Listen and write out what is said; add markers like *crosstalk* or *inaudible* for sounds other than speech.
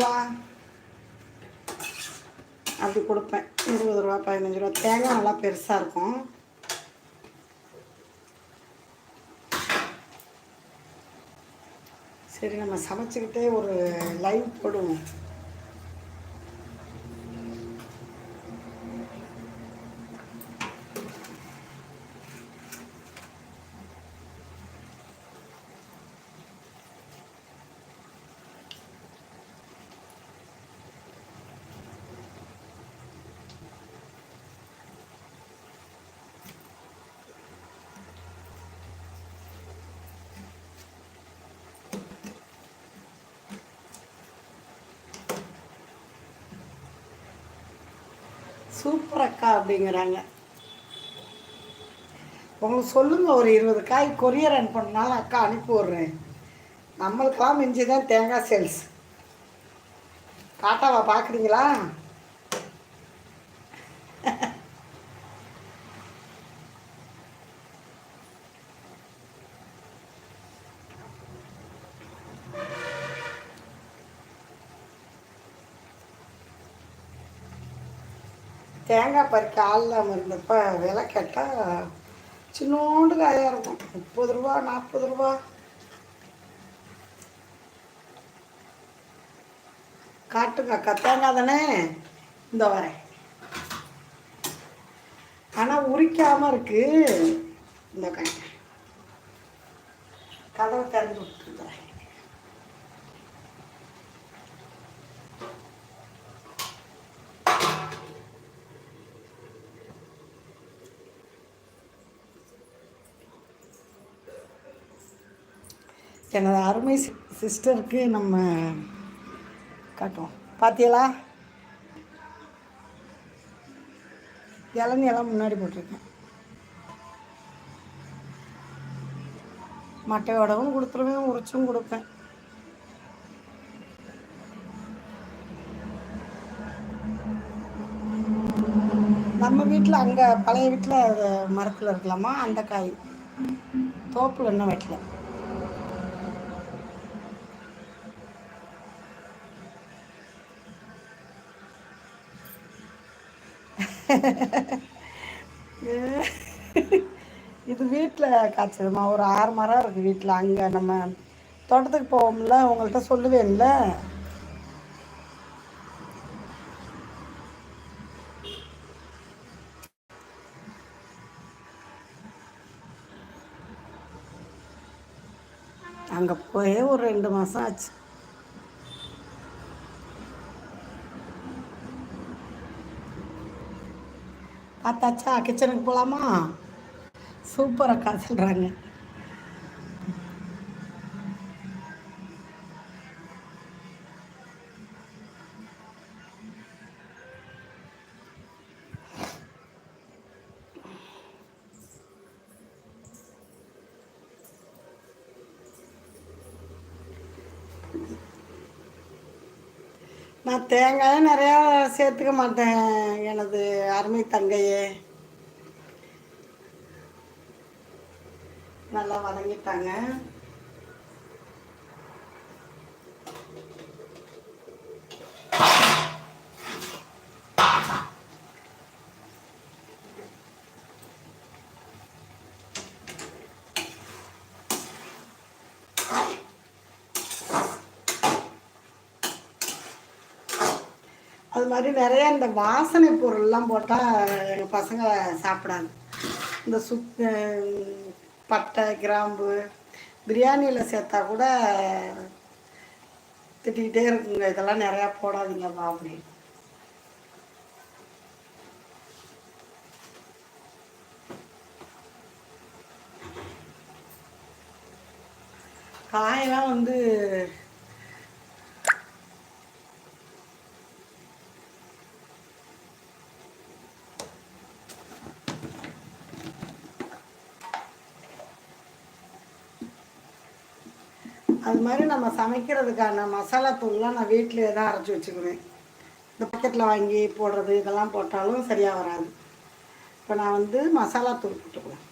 ரூபா. அப்படி கொடுப்பேன். இருபது ரூபா பதினஞ்சு ரூபா. தேங்காய் நல்லா பெருசாக இருக்கும். சரி நம்ம சமைச்சுக்கிட்டே ஒரு லைவ் போடுவோம். சூப்பர் அக்கா அப்படிங்கிறாங்க. உங்களுக்கு சொல்லுங்கள் ஒரு இருபது காய் கொரியர் அனுப்பினாலும் அக்கா அனுப்பி விட்றேன். நம்மளுக்கெல்லாம் மிஞ்சி தான் தேங்காய் சேல்ஸ் காட்டாவா பார்க்குறீங்களா? *laughs* தேங்காய் பறிக்க ஆள் இல்லாமல் இருந்தப்போ விலை கேட்டால் சின்னோண்டு காயாக இருக்கும். முப்பது ரூபா நாற்பது ரூபா. காட்டுங்க அக்கா தேங்காய் தானே? இந்த வரேன். ஆனால் உரிக்காமல் இருக்குது இந்த கதவை திறந்து விட்டுருக்குறேன் எனது அருமை சிஸ்டருக்கு நம்ம காட்டுவோம். பார்த்தீங்களா இளநீ எல்லாம் முன்னாடி போட்டிருக்கேன். மட்டையோடவும் கொடுத்துருவேன் உரிச்சும் கொடுப்பேன். நம்ம வீட்டில் அங்கே பழைய வீட்டில் மரத்தில் இருக்கலாமா? அந்த காய். தோப்பில் இன்னும் வைக்கல. *laughs* இது வீட்டில் காய்ச்சதுமா ஒரு ஆறு மரம் இருக்குது வீட்டில் அங்கே நம்ம தோட்டத்துக்கு போவோம்ல உங்கள்கிட்ட சொல்லுவேன்ல. அங்கே போய் ஒரு ரெண்டு மாதம் ஆச்சு. பார்த்தாச்சா கிச்சனுக்கு போகலாமா சூப்பர் அக்கா சொல்கிறாங்க நான் தேங்காயும் நிறையா சேர்த்துக்க மாட்டேன் எனது அருமை தங்கையே. நல்லா வதங்கிட்டாங்க. அது மாதிரி நிறைய இந்த வாசனை பொருள்லாம் போட்டால் எங்கள் பசங்க சாப்பிடாது. இந்த சுத் பட்டை கிராம்பு பிரியாணியில் சேர்த்தா கூட திட்டிக்கிட்டே இருக்குங்க. இதெல்லாம் நிறையா போடாதீங்கப்பா அப்படின்னு காயெல்லாம் வந்து அது மாதிரி நம்ம சமைக்கிறதுக்கான மசாலா தூள்லாம் நான் வீட்டிலே தான் அரைச்சி வச்சுக்குவேன். இந்த பக்கெட்டில் வாங்கி போடுறது இதெல்லாம் போட்டாலும் சரியாக வராது. இப்போ நான் வந்து மசாலா தூள் போட்டுக்குவேன்.